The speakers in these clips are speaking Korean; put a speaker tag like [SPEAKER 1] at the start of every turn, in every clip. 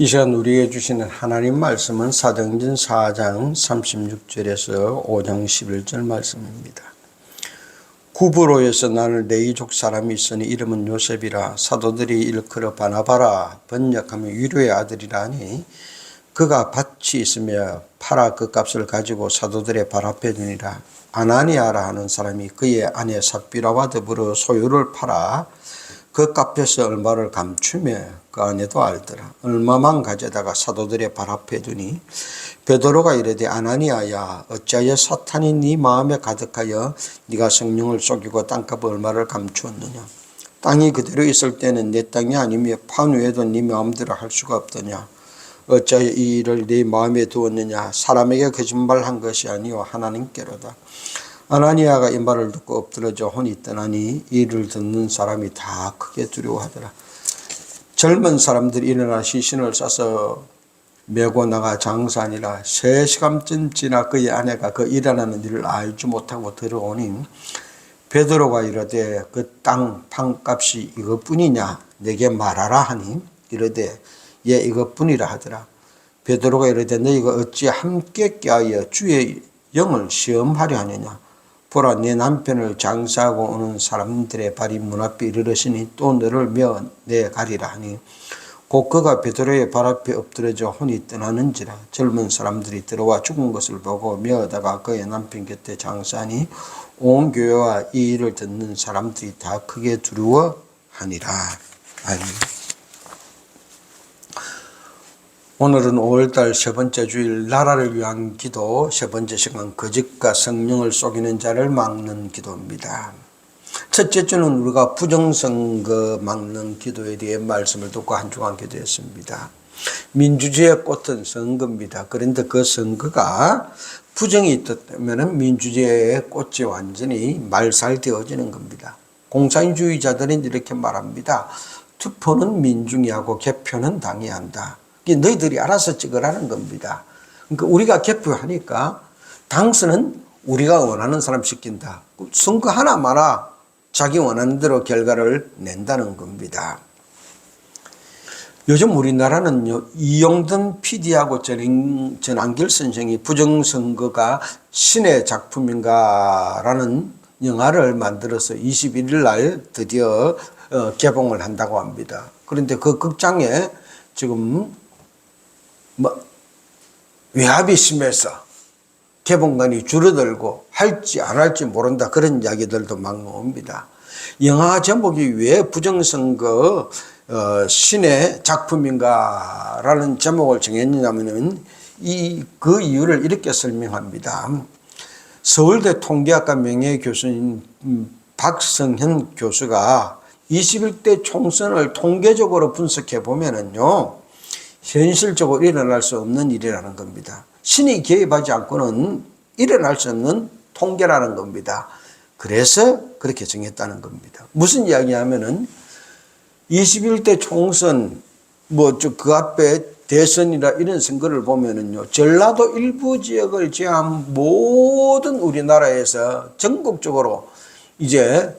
[SPEAKER 1] 이 시간 우리에게 주시는 하나님 말씀은 사도행전 4장 36절에서 5장 11절 말씀입니다. 구브로에서 나를 네이족 사람이 있으니 이름은 요셉이라 사도들이 일컬어 바나바라 번역하면 위로의 아들이라니 그가 밭이 있으며 팔아 그 값을 가지고 사도들의 발 앞에 두니라 아나니아라 하는 사람이 그의 아내 삽비라와 더불어 소유를 팔아 그 값에서 얼마를 감추며 그 아내도 알더라. 얼마만 가져다가 사도들의 발 앞에 두니 베드로가 이르되 아나니아야 어찌하여 사탄이 네 마음에 가득하여 네가 성령을 속이고 땅값 얼마를 감추었느냐 땅이 그대로 있을 때는 내 땅이 아니며 판 외에도 네 마음대로 할 수가 없더냐 어찌하여 이 일을 네 마음에 두었느냐 사람에게 거짓말한 것이 아니요 하나님께로다 아나니아가 이 말을 듣고 엎드러져 혼이 떠나니 이를 듣는 사람이 다 크게 두려워하더라. 젊은 사람들이 일어나 시신을 싸서 메고 나가 장사하니라. 세 시간쯤 지나 그의 아내가 그 일어나는 일을 알지 못하고 들어오니 베드로가 이르되 그 땅 판값이 이것뿐이냐? 내게 말하라 하니 이르되 예 이것뿐이라 하더라. 베드로가 이르되 너희가 어찌 함께 껴하여 주의 영을 시험하려 하느냐 보라 네 남편을 장사하고 오는 사람들의 발이 문 앞에 이르렀으니 또 너를 메어 내 가리라 하니 곧 그가 베드로의 발 앞에 엎드려져 혼이 떠나는지라 젊은 사람들이 들어와 죽은 것을 보고 메어다가 그의 남편 곁에 장사하니 온 교회와 이 일을 듣는 사람들이 다 크게 두려워하니라. 아멘. 오늘은 5월달 세 번째 주일 나라를 위한 기도 세 번째 시간 거짓과 성령을 속이는 자를 막는 기도입니다. 첫째 주는 우리가 부정선거 막는 기도에 대해 말씀을 듣고 한 주간 기도했습니다. 민주주의의 꽃은 선거입니다. 그런데 그 선거가 부정이 있다면 민주주의의 꽃이 완전히 말살되어지는 겁니다. 공산주의자들은 이렇게 말합니다. 투표는 민중이 하고 개표는 당이 한다. 너희들이 알아서 찍으라는 겁니다. 그러니까 우리가 개표하니까 당선은 우리가 원하는 사람 시킨다. 선거 하나 마라 자기 원하는 대로 결과를 낸다는 겁니다. 요즘 우리나라는요, 이영든 PD하고 전, 전한길 선생이 부정선거가 신의 작품인가라는 영화를 만들어서 21일 날 드디어 어, 개봉을 한다고 합니다. 그런데 그 극장에 지금 뭐 외압이 심해서 개봉관이 줄어들고 할지 안 할지 모른다 그런 이야기들도 막 나옵니다. 영화 제목이 왜 부정선거 어, 신의 작품인가라는 제목을 정했냐면은 이그 이유를 이렇게 설명합니다. 서울대 통계학과 명예교수인 음, 박성현 교수가 21대 총선을 통계적으로 분석해 보면은요. 현실적으로 일어날 수 없는 일이라는 겁니다. 신이 개입하지 않고는 일어날 수 없는 통계라는 겁니다. 그래서 그렇게 정했다는 겁니다. 무슨 이야기냐면은 21대 총선 뭐그 앞에 대선이라 이런 선거를 보면은요 전라도 일부 지역을 제한 모든 우리나라에서 전국적으로 이제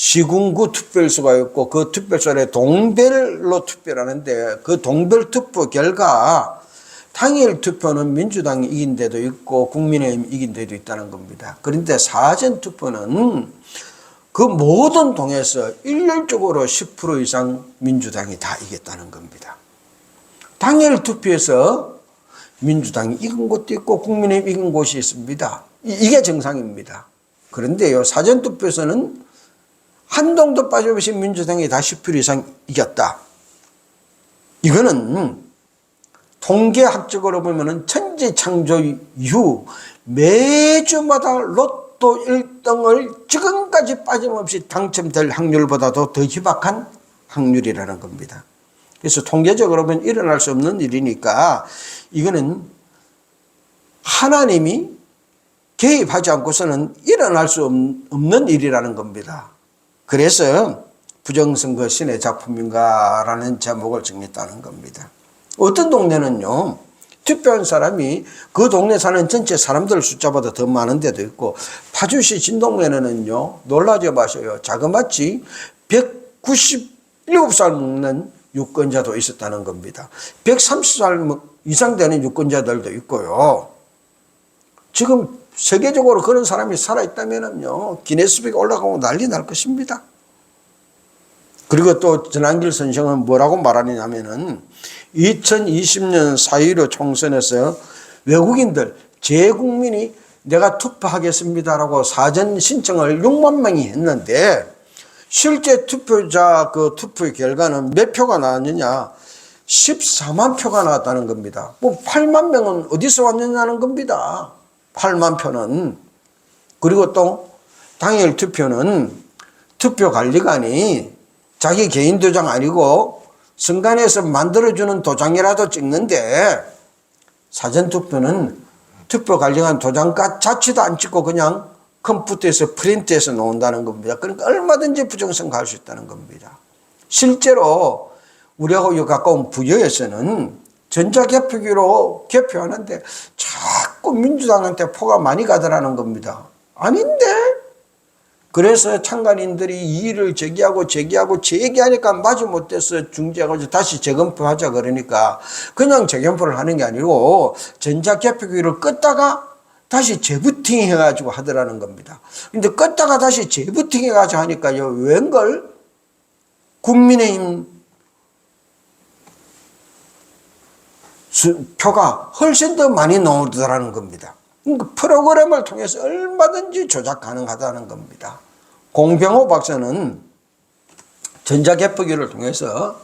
[SPEAKER 1] 시군구 투표소가 있고 그 투표소에 동별로 투표하는데 그 동별 투표 결과 당일 투표는 민주당이 이긴 데도 있고 국민의힘이 이긴 데도 있다는 겁니다. 그런데 사전 투표는 그 모든 동에서 일률적으로 10% 이상 민주당이 다 이겼다는 겁니다. 당일 투표에서 민주당이 이긴 곳도 있고 국민의힘 이긴 곳이 있습니다. 이게 정상입니다. 그런데요, 사전 투표에서는 한동도 빠짐없이 민주당이 다10% 이상 이겼다. 이거는 통계학적으로 보면은 천지 창조 이후 매주마다 로또 1등을 지금까지 빠짐없이 당첨될 확률보다도 더 희박한 확률이라는 겁니다. 그래서 통계적으로 보면 일어날 수 없는 일이니까 이거는 하나님이 개입하지 않고서는 일어날 수 없는 일이라는 겁니다. 그래서 부정선거 신의 작품인가라는 제목을 정했다는 겁니다. 어떤 동네는요, 투표한 사람이 그 동네 사는 전체 사람들 숫자보다 더 많은 데도 있고, 파주시 진동면에는요, 놀라지 마셔요. 자그마치 197살 먹는 유권자도 있었다는 겁니다. 130살 이상 되는 유권자들도 있고요. 지금 세계적으로 그런 사람이 살아있다면요. 기네스북에 올라가고 난리 날 것입니다. 그리고 또 전한길 선생은 뭐라고 말하느냐면은 2020년 4.15 총선에서 외국인들 재국민이 내가 투표하겠습니다라고 사전 신청을 6만 명이 했는데 실제 투표자 그 투표 결과는 몇 표가 나왔느냐? 14만 표가 나왔다는 겁니다. 뭐 8만 명은 어디서 왔느냐는 겁니다. 8만 표는. 그리고 또 당일 투표는 투표 관리관이 자기 개인 도장 아니고 선관에서 만들어주는 도장이라도 찍는데 사전투표는 투표 관리관 도장가 자체도 안 찍고 그냥 컴퓨터에서 프린트해서 놓는다는 겁니다. 그러니까 얼마든지 부정선거할 수 있다는 겁니다. 실제로 우리하고 요 가까운 부여에서는 전자개표기로 개표하는데 자 꾸 민주당한테 포가 많이 가더라는 겁니다. 아닌데? 그래서 참관인들이 이의를 제기하고 제기하고 제기하니까 마주 못해서 중지하고 다시 재검표하자 그러니까 그냥 재검표를 하는 게 아니고 전자개표기를 껐다가 다시 재부팅 해가지고 하더라는 겁니다. 근데 껐다가 다시 재부팅 해가지고 하니까요, 웬걸? 국민의힘 표가 훨씬 더 많이 나오더라는 겁니다. 그러니까 프로그램을 통해서 얼마든지 조작 가능하다는 겁니다. 공병호 박사는 전자개표기를 통해서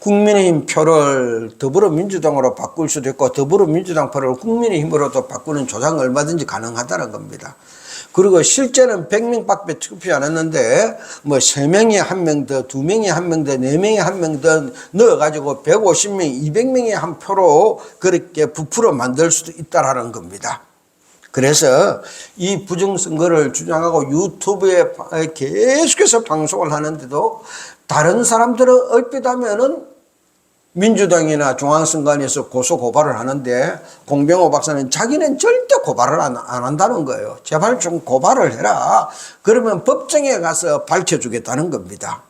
[SPEAKER 1] 국민의힘 표를 더불어민주당으로 바꿀 수도 있고 더불어민주당 표를 국민의힘으로도 바꾸는 조작은 얼마든지 가능하다는 겁니다. 그리고 실제는 100명밖에 투표 안 했는데 뭐 3명이 1명 더, 2명이 1명 더, 4명이 1명 더 넣어가지고 150명, 200명의 한 표로 그렇게 부풀어 만들 수도 있다라는 겁니다. 그래서 이 부정선거를 주장하고 유튜브에 계속해서 방송을 하는데도 다른 사람들은 얼핏 하면은 민주당이나 중앙선관위에서 고소 고발을 하는데 공병호 박사는 자기는 절대 고발을 안, 안 한다는 거예요. 제발 좀 고발을 해라. 그러면 법정에 가서 밝혀주겠다는 겁니다.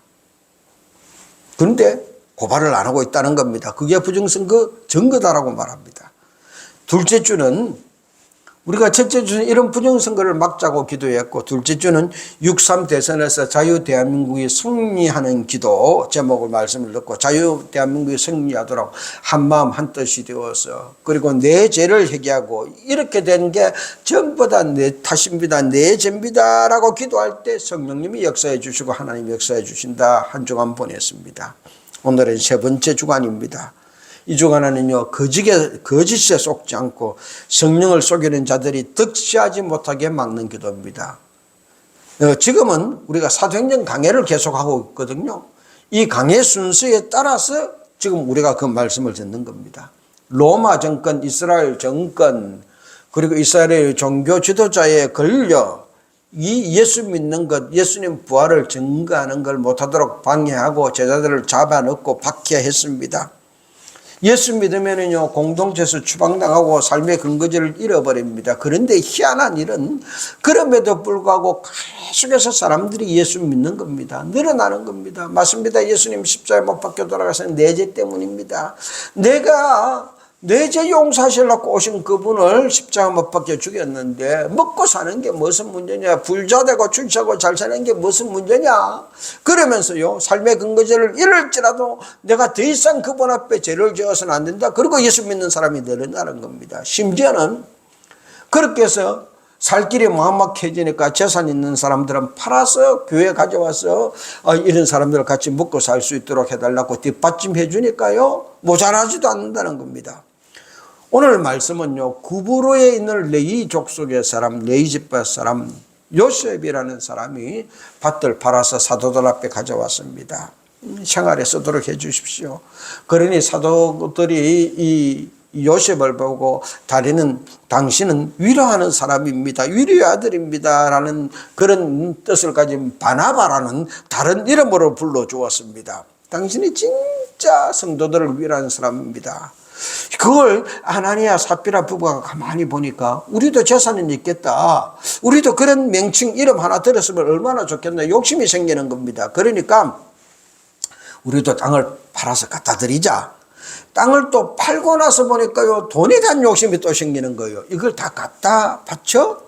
[SPEAKER 1] 그런데 고발을 안 하고 있다는 겁니다. 그게 부정선거 증거다라고 말합니다. 둘째 주는 우리가 첫째 주는 이런 부정선거를 막자고 기도했고 둘째 주는 6.3 대선에서 자유 대한민국이 승리하는 기도 제목을 말씀을 듣고 자유 대한민국이 승리하도록 한마음 한뜻이 되어서 그리고 내 죄를 회개하고 이렇게 된 게 전부 다 내 탓입니다. 내 죄입니다 라고 기도할 때 성령님이 역사해 주시고 하나님 역사해 주신다 한 주간 보냈습니다. 오늘은 세 번째 주간입니다. 이 주간에는요, 거짓에, 거짓에 속지 않고 성령을 속이는 자들이 득시하지 못하게 막는 기도입니다. 어, 지금은 우리가 사도행전 강해를 계속하고 있거든요. 이 강해 순서에 따라서 지금 우리가 그 말씀을 듣는 겁니다. 로마 정권, 이스라엘 정권, 그리고 이스라엘 종교 지도자에 걸려 이 예수 믿는 것, 예수님 부활을 증거하는 걸 못하도록 방해하고 제자들을 잡아넣고 박해했습니다. 예수 믿으면은요, 공동체에서 추방당하고 삶의 근거지를 잃어버립니다. 그런데 희한한 일은 그럼에도 불구하고 계속해서 사람들이 예수 믿는 겁니다. 늘어나는 겁니다. 맞습니다. 예수님 십자에 못 박혀 돌아가신 내죄 때문입니다. 내가 내죄 용서하시려고 오신 그분을 십자가 못 박혀 죽였는데 먹고 사는 게 무슨 문제냐? 불자 되고 출세하고 잘 사는 게 무슨 문제냐? 그러면서요 삶의 근거제를 잃을지라도 내가 더 이상 그분 앞에 죄를 지어서는 안 된다. 그리고 예수 믿는 사람이 늘어나는 겁니다. 심지어는 그렇게 해서 살 길이 막막해지니까 재산 있는 사람들은 팔아서 교회 가져와서 어, 이런 사람들 같이 먹고 살 수 있도록 해달라고 뒷받침해 주니까요 모자라지도 않는다는 겁니다. 오늘 말씀은요, 구부로에 있는 레이 족속의 사람, 레이 집파 사람, 요셉이라는 사람이 밭을 팔아서 사도들 앞에 가져왔습니다. 생활에 쓰도록 해 주십시오. 그러니 사도들이 이 요셉을 보고 다리는 당신은 위로하는 사람입니다. 위로의 아들입니다. 라는 그런 뜻을 가진 바나바라는 다른 이름으로 불러 주었습니다. 당신이 진짜 성도들을 위로하는 사람입니다. 그걸 아나니아 사피라 부부가 가만히 보니까 우리도 재산은 있겠다. 우리도 그런 명칭 이름 하나 들었으면 얼마나 좋겠나 욕심이 생기는 겁니다. 그러니까 우리도 땅을 팔아서 갖다 드리자. 땅을 또 팔고 나서 보니까요, 돈에 대한 욕심이 또 생기는 거예요. 이걸 다 갖다 바쳐?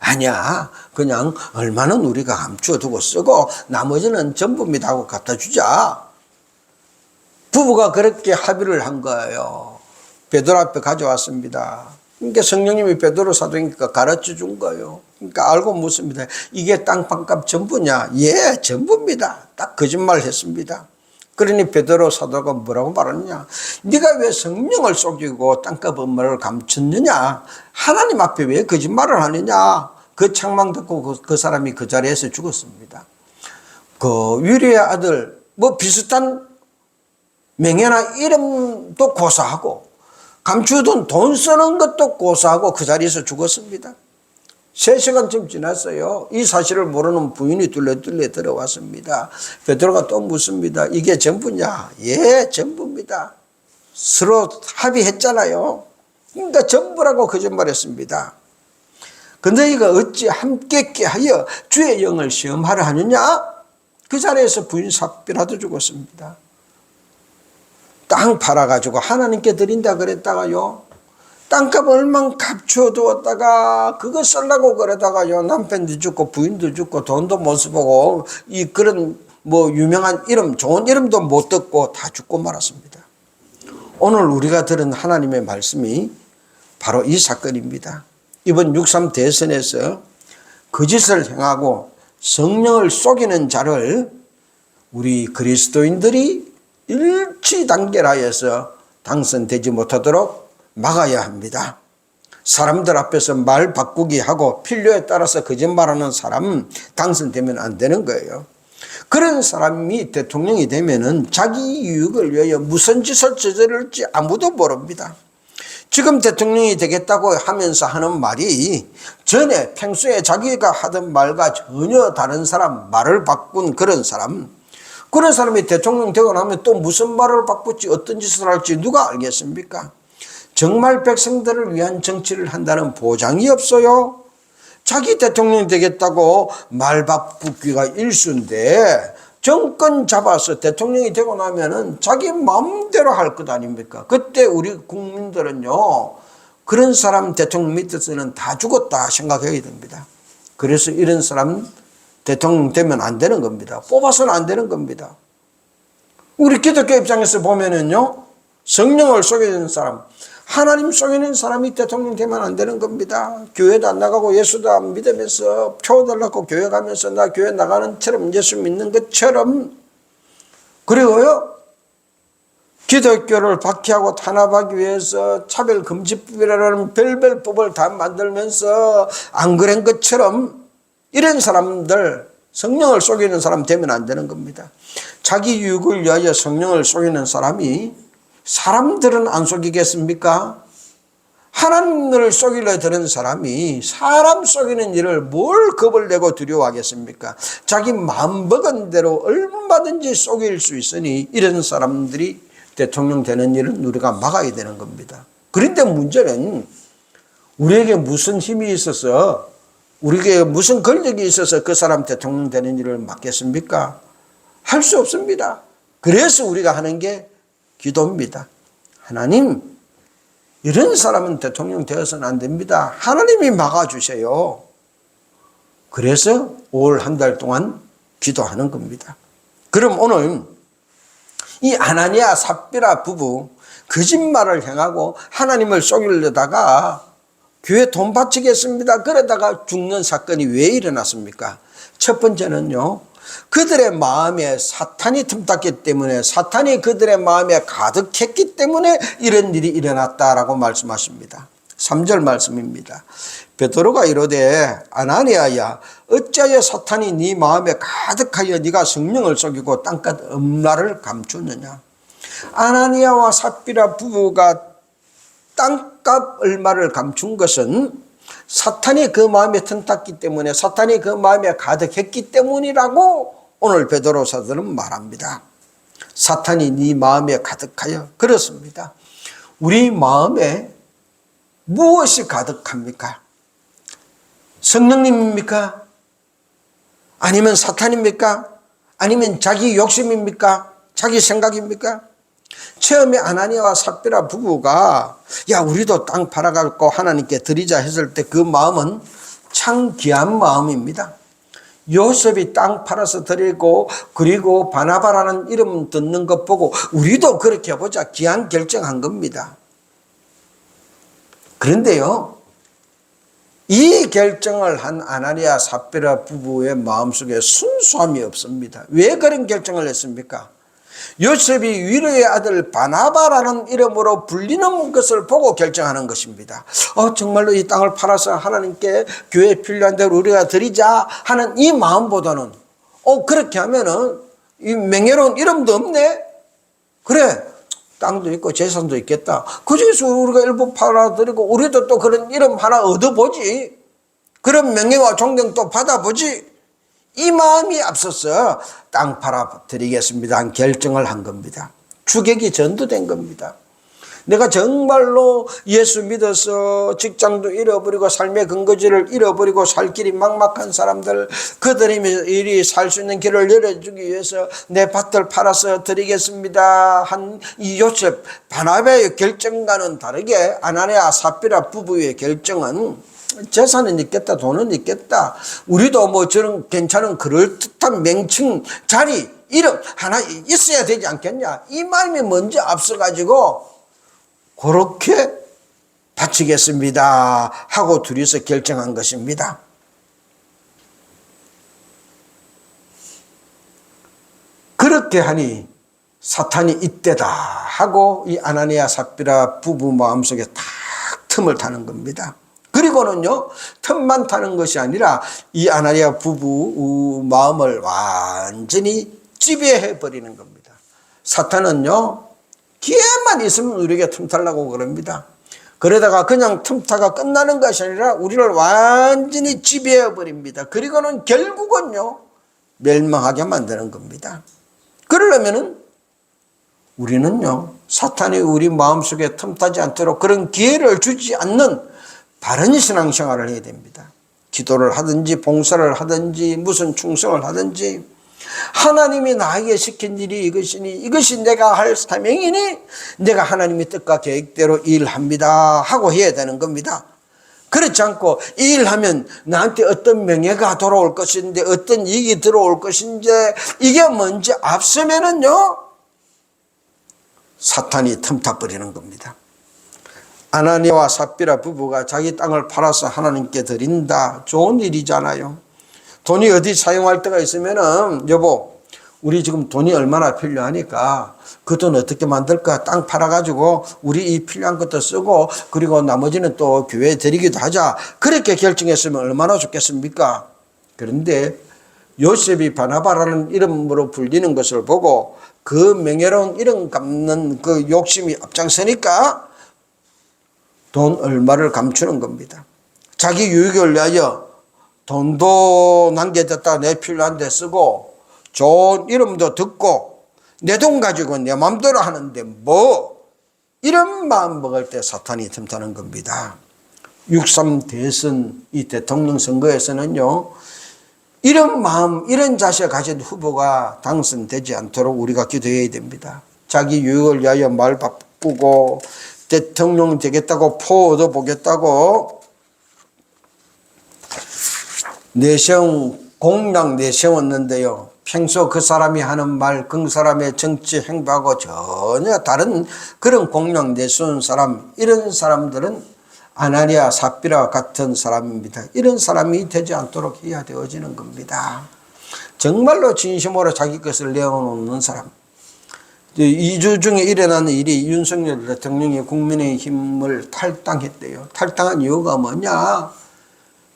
[SPEAKER 1] 아니야. 그냥 얼마는 우리가 감추어 두고 쓰고 나머지는 전부입니다 하고 갖다 주자. 부부가 그렇게 합의를 한 거예요. 베드로 앞에 가져왔습니다. 그러니까 성령님이 베드로 사도니까 가르쳐 준 거예요. 그러니까 알고 묻습니다. 이게 땅판값 전부냐? 예, 전부입니다. 딱 거짓말 했습니다. 그러니 베드로 사도가 뭐라고 말하느냐? 네가 왜 성령을 속이고 땅값 업무를 감췄느냐? 하나님 앞에 왜 거짓말을 하느냐? 그 책망 듣고 그, 그 사람이 그 자리에서 죽었습니다. 그 유리의 아들 뭐 비슷한 명예나 이름도 고사하고 감추던 돈 쓰는 것도 고사하고 그 자리에서 죽었습니다. 세 시간쯤 지났어요. 이 사실을 모르는 부인이 둘레둘레 들어왔습니다. 베드로가 또 묻습니다. 이게 전부냐? 예, 전부입니다. 서로 합의했잖아요. 그러니까 전부라고 거짓말했습니다. 근데 이거 어찌 함께 깨하여 주의 영을 시험하려 하느냐? 그 자리에서 부인 삽비라도 죽었습니다. 땅 팔아가지고 하나님께 드린다 그랬다가요. 땅값 얼만 값추어 두었다가 그거 쓰려고 그러다가요. 남편도 죽고 부인도 죽고 돈도 못 쓰고 이 그런 뭐 유명한 이름 좋은 이름도 못 듣고 다 죽고 말았습니다. 오늘 우리가 들은 하나님의 말씀이 바로 이 사건입니다. 이번 6.3 대선에서 거짓을 행하고 성령을 속이는 자를 우리 그리스도인들이 일치 단결하여서 당선되지 못하도록 막아야 합니다. 사람들 앞에서 말 바꾸기 하고 필요에 따라서 거짓말하는 사람 당선되면 안 되는 거예요. 그런 사람이 대통령이 되면은 자기 유익을 위하여 무슨 짓을 저지를지 아무도 모릅니다. 지금 대통령이 되겠다고 하면서 하는 말이 전에 평소에 자기가 하던 말과 전혀 다른 사람, 말을 바꾼 그런 사람, 그런 사람이 대통령 되고 나면 또 무슨 말을 바꿀지 어떤 짓을 할지 누가 알겠습니까? 정말 백성들을 위한 정치를 한다는 보장이 없어요. 자기 대통령 되겠다고 말 바꾸기가 일수인데 정권 잡아서 대통령이 되고 나면은 자기 마음대로 할 것 아닙니까? 그때 우리 국민들은요, 그런 사람 대통령 밑에서는 다 죽었다 생각해야 됩니다. 그래서 이런 사람 대통령 되면 안 되는 겁니다. 뽑아서는 안 되는 겁니다. 우리 기독교 입장에서 보면은요, 성령을 속이는 사람, 하나님 속이는 사람이 대통령 되면 안 되는 겁니다. 교회도 안 나가고 예수도 안 믿으면서 표 달라고 교회 가면서 나 교회 나가는 처럼 예수 믿는 것처럼 그리고요, 기독교를 박해하고 탄압하기 위해서 차별금지법이라는 별별법을 다 만들면서 안 그런 것처럼 이런 사람들 성령을 속이는 사람 되면 안 되는 겁니다. 자기 유익을 위하여 성령을 속이는 사람이 사람들은 안 속이겠습니까? 하나님을 속이려 드는 사람이 사람 속이는 일을 뭘 겁을 내고 두려워하겠습니까? 자기 마음 먹은 대로 얼마든지 속일 수 있으니 이런 사람들이 대통령 되는 일은 우리가 막아야 되는 겁니다. 그런데 문제는 우리에게 무슨 힘이 있어서 우리에게 무슨 권력이 있어서 그 사람 대통령 되는 일을 막겠습니까? 할 수 없습니다. 그래서 우리가 하는 게 기도입니다. 하나님, 이런 사람은 대통령 되어서는 안 됩니다. 하나님이 막아주세요. 그래서 올 한 달 동안 기도하는 겁니다. 그럼 오늘 이 아나니아 삽비라 부부 거짓말을 행하고 하나님을 속이려다가 교회 돈 바치겠습니다. 그러다가 죽는 사건이 왜 일어났습니까? 첫 번째는요. 그들의 마음에 사탄이 틈탔기 때문에 사탄이 그들의 마음에 가득했기 때문에 이런 일이 일어났다라고 말씀하십니다. 3절 말씀입니다. 베드로가 이르되 아나니아야 어찌하여 사탄이 네 마음에 가득하여 네가 성령을 속이고 땅끝 음라를 감추느냐 아나니아와 삽비라 부부가 땅값 얼마를 감춘 것은 사탄이 그 마음에 틈탔기 때문에 사탄이 그 마음에 가득했기 때문이라고 오늘 베드로 사도는 말합니다. 사탄이 네 마음에 가득하여 그렇습니다. 우리 마음에 무엇이 가득합니까? 성령님입니까? 아니면 사탄입니까? 아니면 자기 욕심입니까? 자기 생각입니까? 처음에 아나니아와 삽비라 부부가 야 우리도 땅 팔아갖고 하나님께 드리자 했을 때 그 마음은 참 귀한 마음입니다. 요셉이 땅 팔아서 드리고 그리고 바나바라는 이름 듣는 것 보고 우리도 그렇게 해보자 귀한 결정한 겁니다. 그런데요 이 결정을 한 아나니아 삽비라 부부의 마음속에 순수함이 없습니다. 왜 그런 결정을 했습니까? 요셉이 위로의 아들 바나바라는 이름으로 불리는 것을 보고 결정하는 것입니다. 어, 정말로 이 땅을 팔아서 하나님께 교회 필요한 대로 우리가 드리자 하는 이 마음보다는 어, 그렇게 하면은 이 명예로운 이름도 없네? 그래. 땅도 있고 재산도 있겠다. 그 중에서 우리가 일부 팔아드리고 우리도 또 그런 이름 하나 얻어보지. 그런 명예와 존경 또 받아보지. 이 마음이 앞서서 땅 팔아 드리겠습니다. 한 결정을 한 겁니다. 주객이 전도된 겁니다. 내가 정말로 예수 믿어서 직장도 잃어버리고 삶의 근거지를 잃어버리고 살 길이 막막한 사람들 그들이 살수 있는 길을 열어주기 위해서 내 밭을 팔아서 드리겠습니다 한 이 요셉 바나베의 결정과는 다르게 아나니아 사피라 부부의 결정은 재산은 있겠다, 돈은 있겠다. 우리도 뭐 저런 괜찮은 그럴듯한 명칭, 자리, 이름 하나 있어야 되지 않겠냐. 이 마음이 먼저 앞서가지고 그렇게 바치겠습니다. 하고 둘이서 결정한 것입니다. 그렇게 하니 사탄이 이때다 하고 이 아나니아 삽비라 부부 마음속에 탁 틈을 타는 겁니다. 그리고는요, 틈만 타는 것이 아니라 이 아나리아 부부 마음을 완전히 지배해 버리는 겁니다. 사탄은요, 기회만 있으면 우리에게 틈타려고 그럽니다. 그러다가 그냥 틈타가 끝나는 것이 아니라 우리를 완전히 지배해 버립니다. 그리고는 결국은요, 멸망하게 만드는 겁니다. 그러려면은 우리는요, 사탄이 우리 마음속에 틈타지 않도록 그런 기회를 주지 않는 바른 신앙생활을 해야 됩니다. 기도를 하든지 봉사를 하든지 무슨 충성을 하든지 하나님이 나에게 시킨 일이 이것이니 이것이 내가 할 사명이니 내가 하나님의 뜻과 계획대로 일합니다 하고 해야 되는 겁니다. 그렇지 않고 일하면 나한테 어떤 명예가 돌아올 것인데 어떤 이익이 들어올 것인지 이게 먼저 앞서면은요 사탄이 틈타 버리는 겁니다. 아나니아와 삽비라 부부가 자기 땅을 팔아서 하나님께 드린다. 좋은 일이잖아요. 돈이 어디 사용할 때가 있으면은 여보 우리 지금 돈이 얼마나 필요하니까 그 돈 어떻게 만들까 땅 팔아가지고 우리 이 필요한 것도 쓰고 그리고 나머지는 또 교회에 드리기도 하자 그렇게 결정했으면 얼마나 좋겠습니까 그런데 요셉이 바나바라는 이름으로 불리는 것을 보고 그 명예로운 이름 갚는 그 욕심이 앞장서니까 돈 얼마를 감추는 겁니다. 자기 유익을 위하여 돈도 남겨뒀다 내 필요한 데 쓰고 좋은 이름도 듣고 내 돈 가지고 내 마음대로 하는데 뭐 이런 마음 먹을 때 사탄이 틈타는 겁니다. 6.3 대선 이 대통령 선거에서는요 이런 마음 이런 자세 가진 후보가 당선되지 않도록 우리가 기도해야 됩니다. 자기 유익을 위하여 말 바꾸고 대통령 되겠다고 포 얻어보겠다고 내세운 공약 내세웠는데요. 평소 그 사람이 하는 말, 그 사람의 정치 행보하고 전혀 다른 그런 공약 내세운 사람, 이런 사람들은 아나리아 삽비라 같은 사람입니다. 이런 사람이 되지 않도록 해야 되어지는 겁니다. 정말로 진심으로 자기 것을 내어놓는 사람. 2주 중에 일어난 일이 윤석열 대통령이 국민의힘을 탈당했대요. 탈당한 이유가 뭐냐?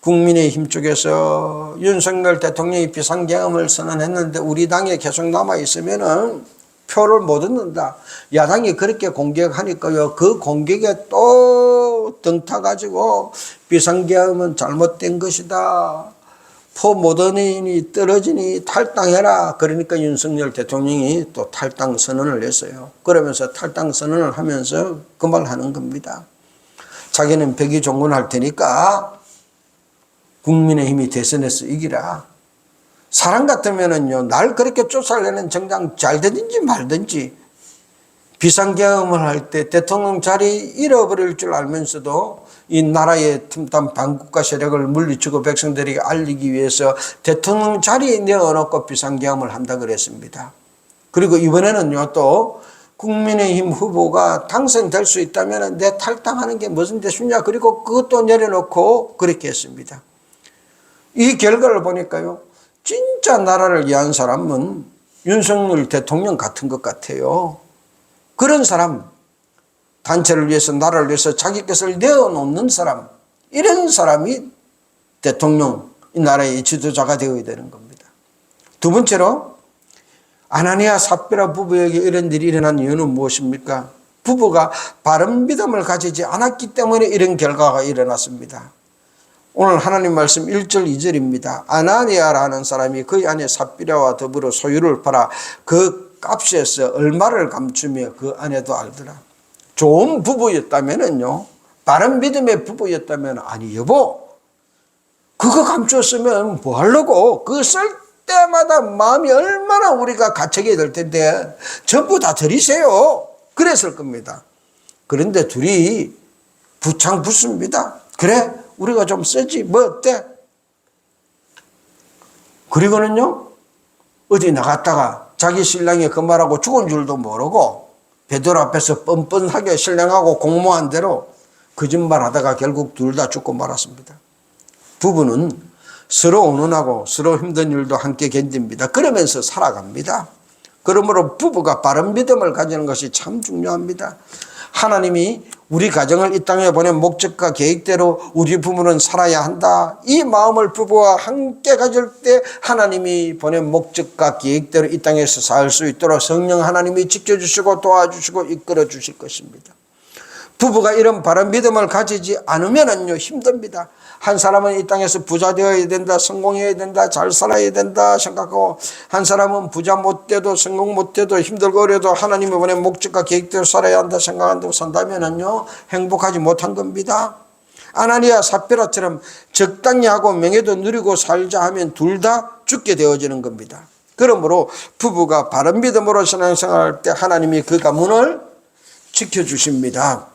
[SPEAKER 1] 국민의힘 쪽에서 윤석열 대통령이 비상계엄을 선언했는데 우리 당에 계속 남아있으면은 표를 못 얻는다. 야당이 그렇게 공격하니까요. 그 공격에 또 등타가지고 비상계엄은 잘못된 것이다. 포 모더니이 떨어지니 탈당해라. 그러니까 윤석열 대통령이 또 탈당 선언을 했어요. 그러면서 탈당 선언을 하면서 그 말 하는 겁니다. 자기는 백이 종군할 테니까 국민의 힘이 대선에서 이기라. 사람 같으면은요, 날 그렇게 쫓아내는 정당 잘 되든지 말든지 비상계엄을 할 때 대통령 자리 잃어버릴 줄 알면서도 이 나라의 틈탐 반국가 세력을 물리치고 백성들에게 알리기 위해서 대통령 자리에 내어놓고 비상계엄을 한다 그랬습니다. 그리고 이번에는요 또 국민의힘 후보가 당선될 수 있다면 내 탈당하는 게 무슨 대수냐 그리고 그것도 내려놓고 그렇게 했습니다. 이 결과를 보니까요 진짜 나라를 위한 사람은 윤석열 대통령 같은 것 같아요. 그런 사람, 단체를 위해서, 나라를 위해서 자기 것을 내어놓는 사람, 이런 사람이 대통령, 이 나라의 지도자가 되어야 되는 겁니다. 두 번째로, 아나니아 삽비라 부부에게 이런 일이 일어난 이유는 무엇입니까? 부부가 바른 믿음을 가지지 않았기 때문에 이런 결과가 일어났습니다. 오늘 하나님 말씀 1절 2절입니다. 아나니아라는 사람이 그의 아내 삽비라와 더불어 소유를 팔아 그 값에서 얼마를 감추며 그 아내도 알더라. 좋은 부부였다면은요, 바른 믿음의 부부였다면, 아니, 여보, 그거 감추었으면 뭐 하려고? 그거 쓸 때마다 마음이 얼마나 우리가 가책이 될 텐데, 전부 다 드리세요. 그랬을 겁니다. 그런데 둘이 부창 붙습니다. 그래, 우리가 좀 쓰지, 뭐 어때? 그리고는요, 어디 나갔다가 자기 신랑이 그 말하고 죽은 줄도 모르고 베드로 앞에서 뻔뻔하게 신랑하고 공모한 대로 거짓말 하다가 결국 둘 다 죽고 말았습니다. 부부는 서로 온원하고 서로 힘든 일도 함께 견딥니다. 그러면서 살아갑니다. 그러므로 부부가 바른 믿음을 가지는 것이 참 중요합니다. 하나님이 우리 가정을 이 땅에 보낸 목적과 계획대로 우리 부부는 살아야 한다. 이 마음을 부부와 함께 가질 때 하나님이 보낸 목적과 계획대로 이 땅에서 살 수 있도록 성령 하나님이 지켜주시고 도와주시고 이끌어 주실 것입니다. 부부가 이런 바른 믿음을 가지지 않으면은요 힘듭니다. 한 사람은 이 땅에서 부자 되어야 된다, 성공해야 된다, 잘 살아야 된다 생각하고 한 사람은 부자 못 돼도 성공 못 돼도 힘들고 어려도 하나님이 보낸 목적과 계획대로 살아야 한다 생각한다고 산다면은요 행복하지 못한 겁니다. 아나니아 삽비라처럼 적당히 하고 명예도 누리고 살자 하면 둘 다 죽게 되어지는 겁니다. 그러므로 부부가 바른 믿음으로 신앙생활할 때 하나님이 그 가 문을 지켜주십니다.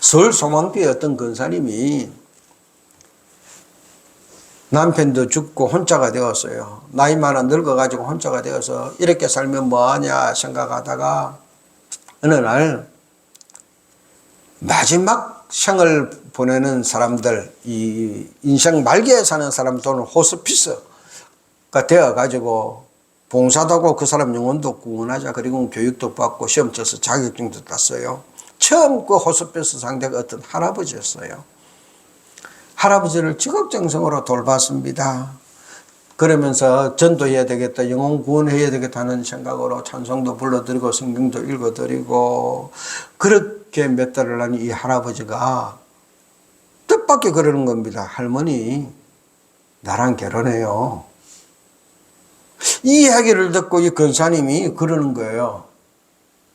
[SPEAKER 1] 서울 소망교회 어떤 근사님이 남편도 죽고 혼자가 되었어요. 나이 많아 늙어가지고 혼자가 되어서 이렇게 살면 뭐하냐 생각하다가 어느 날 마지막 생을 보내는 사람들, 이 인생 말기에 사는 사람 또는 호스피스가 되어가지고 봉사도 하고 그 사람 영혼도 구원하자. 그리고 교육도 받고 시험 쳐서 자격증도 땄어요. 처음 그 호스피스 상대가 어떤 할아버지였어요. 할아버지를 직업정성으로 돌봤습니다. 그러면서 전도해야 되겠다, 영혼 구원해야 되겠다는 생각으로 찬송도 불러드리고 성경도 읽어드리고 그렇게 몇 달을 한 이 할아버지가 뜻밖의 그러는 겁니다. 할머니, 나랑 결혼해요. 이 이야기를 듣고 이 권사님이 그러는 거예요.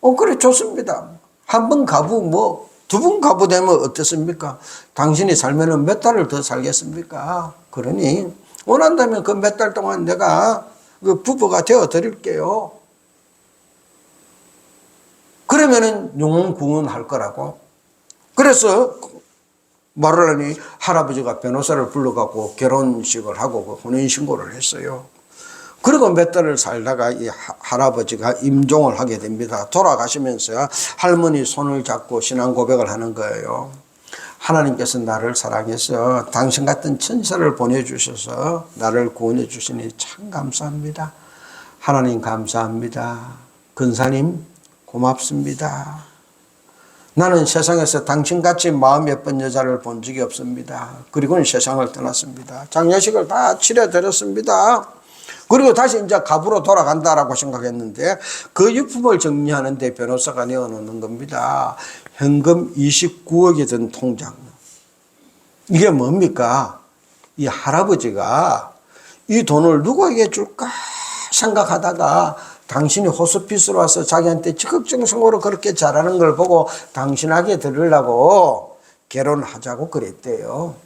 [SPEAKER 1] 어, 그래, 좋습니다. 한 번 가부, 뭐, 두 번 가부 되면 어떻습니까? 당신이 살면은 몇 달을 더 살겠습니까? 그러니, 원한다면 그 몇 달 동안 내가 그 부부가 되어 드릴게요. 그러면은 영혼 구원할 거라고. 그래서 말을 하니 할아버지가 변호사를 불러갖고 결혼식을 하고 그 혼인신고를 했어요. 그리고 몇 달을 살다가 이 할아버지가 임종을 하게 됩니다. 돌아가시면서 할머니 손을 잡고 신앙 고백을 하는 거예요. 하나님께서 나를 사랑해서 당신 같은 천사를 보내주셔서 나를 구원해 주시니 참 감사합니다. 하나님 감사합니다. 근사님 고맙습니다. 나는 세상에서 당신같이 마음 예쁜 여자를 본 적이 없습니다. 그리고는 세상을 떠났습니다. 장례식을 다 치러드렸습니다. 그리고 다시 이제 갑으로 돌아간다라고 생각했는데 그 유품을 정리하는데 변호사가 내어놓는 겁니다. 현금 29억이 든 통장. 이게 뭡니까? 이 할아버지가 이 돈을 누구에게 줄까 생각하다가 당신이 호스피스로 와서 자기한테 적극정성으로 그렇게 잘하는 걸 보고 당신에게 들으려고 결혼하자고 그랬대요.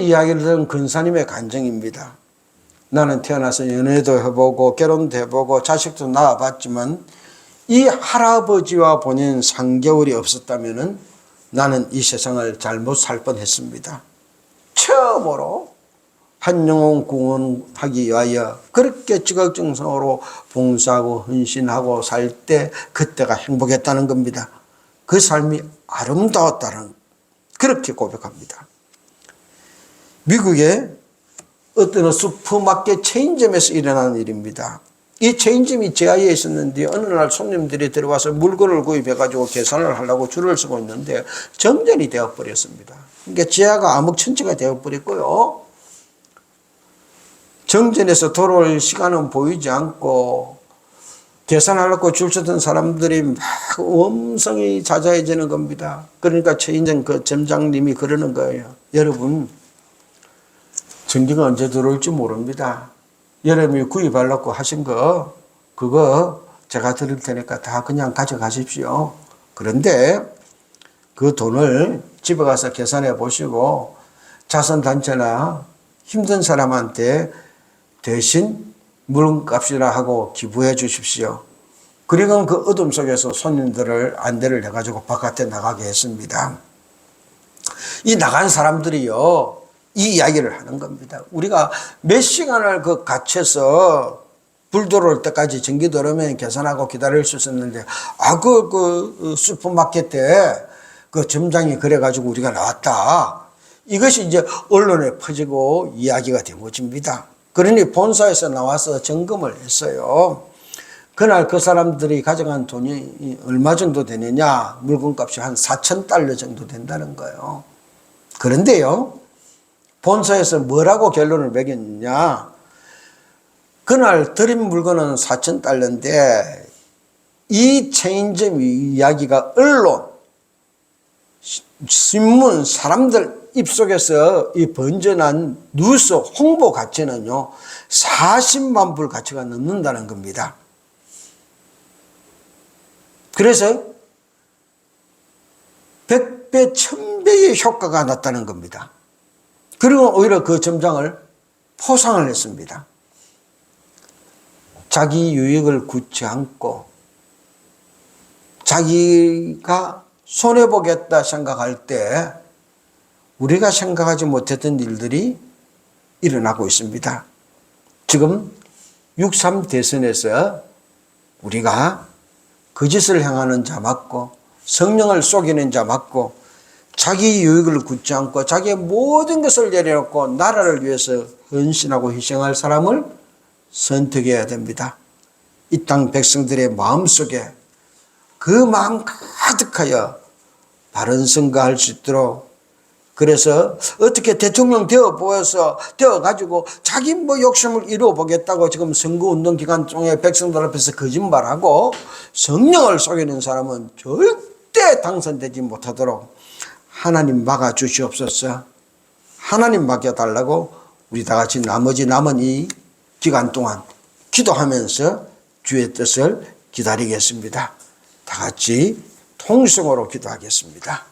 [SPEAKER 1] 이야기를 들은 근사님의 간증입니다. 나는 태어나서 연애도 해보고 결혼도 해보고 자식도 낳아봤지만 이 할아버지와 보낸 3개월이 없었다면 나는 이 세상을 잘못 살 뻔했습니다. 처음으로 한영혼 구원하기 위하여 그렇게 지각정성으로 봉사하고 헌신하고 살 때 그때가 행복했다는 겁니다. 그 삶이 아름다웠다는 그렇게 고백합니다. 미국의 어떤 슈퍼마켓 체인점에서 일어난 일입니다. 이 체인점이 지하에 있었는데 어느 날 손님들이 들어와서 물건을 구입해가지고 계산을 하려고 줄을 서고 있는데 정전이 되어버렸습니다. 그러니까 지하가 암흑천지가 되어버렸고요. 정전에서 돌아올 시간은 보이지 않고 계산하려고 줄 서던 사람들이 막 엄성이 잦아해지는 겁니다. 그러니까 체인점 그 점장님이 그러는 거예요. 여러분, 전기가 언제 들어올지 모릅니다. 여러분이 구입하려고 하신 거, 그거 제가 드릴 테니까 다 그냥 가져가십시오. 그런데 그 돈을 집에 가서 계산해 보시고 자선단체나 힘든 사람한테 대신 물건값이나 하고 기부해 주십시오. 그리고 그 어둠 속에서 손님들을 안대를 해가지고 바깥에 나가게 했습니다. 이 나간 사람들이요, 이 이야기를 하는 겁니다. 우리가 몇 시간을 그 갇혀서 불 들어올 때까지 전기 들어오면 계산하고 기다릴 수 있었는데, 아, 그, 그, 슈퍼마켓에 그 점장이 그래가지고 우리가 나왔다. 이것이 이제 언론에 퍼지고 이야기가 되어집니다. 그러니 본사에서 나와서 점검을 했어요. 그날 그 사람들이 가져간 돈이 얼마 정도 되느냐? 물건값이 한 4천 달러 정도 된다는 거예요. 그런데요, 본사에서 뭐라고 결론을 매겼냐? 그날 드린 물건은 4천 달러인데 이 체인점 이야기가 언론, 신문, 사람들 입속에서 이 번져난 뉴스 홍보 가치는요, 40만 불 가치가 넘는다는 겁니다. 그래서 100배, 1000배의 효과가 났다는 겁니다. 그리고 오히려 그 점장을 포상을 했습니다. 자기 유익을 굳지 않고 자기가 손해보겠다 생각할 때 우리가 생각하지 못했던 일들이 일어나고 있습니다. 지금 6.3 대선에서 우리가 거짓을 행하는 자 맞고 성령을 속이는 자 맞고 자기 유익을 굳지 않고 자기의 모든 것을 내려놓고 나라를 위해서 헌신하고 희생할 사람을 선택해야 됩니다. 이 땅 백성들의 마음속에 그 마음 가득하여 바른 선거할 수 있도록 그래서 어떻게 대통령 되어 보여서 되어 가지고 자기 뭐 욕심을 이루어 보겠다고 지금 선거 운동 기간 중에 백성들 앞에서 거짓말하고 성령을 속이는 사람은 절대 당선되지 못하도록 하나님 막아 주시옵소서. 하나님 맡겨 달라고 우리 다 같이 나머지 남은 이 기간 동안 기도하면서 주의 뜻을 기다리겠습니다. 다 같이 통성으로 기도하겠습니다.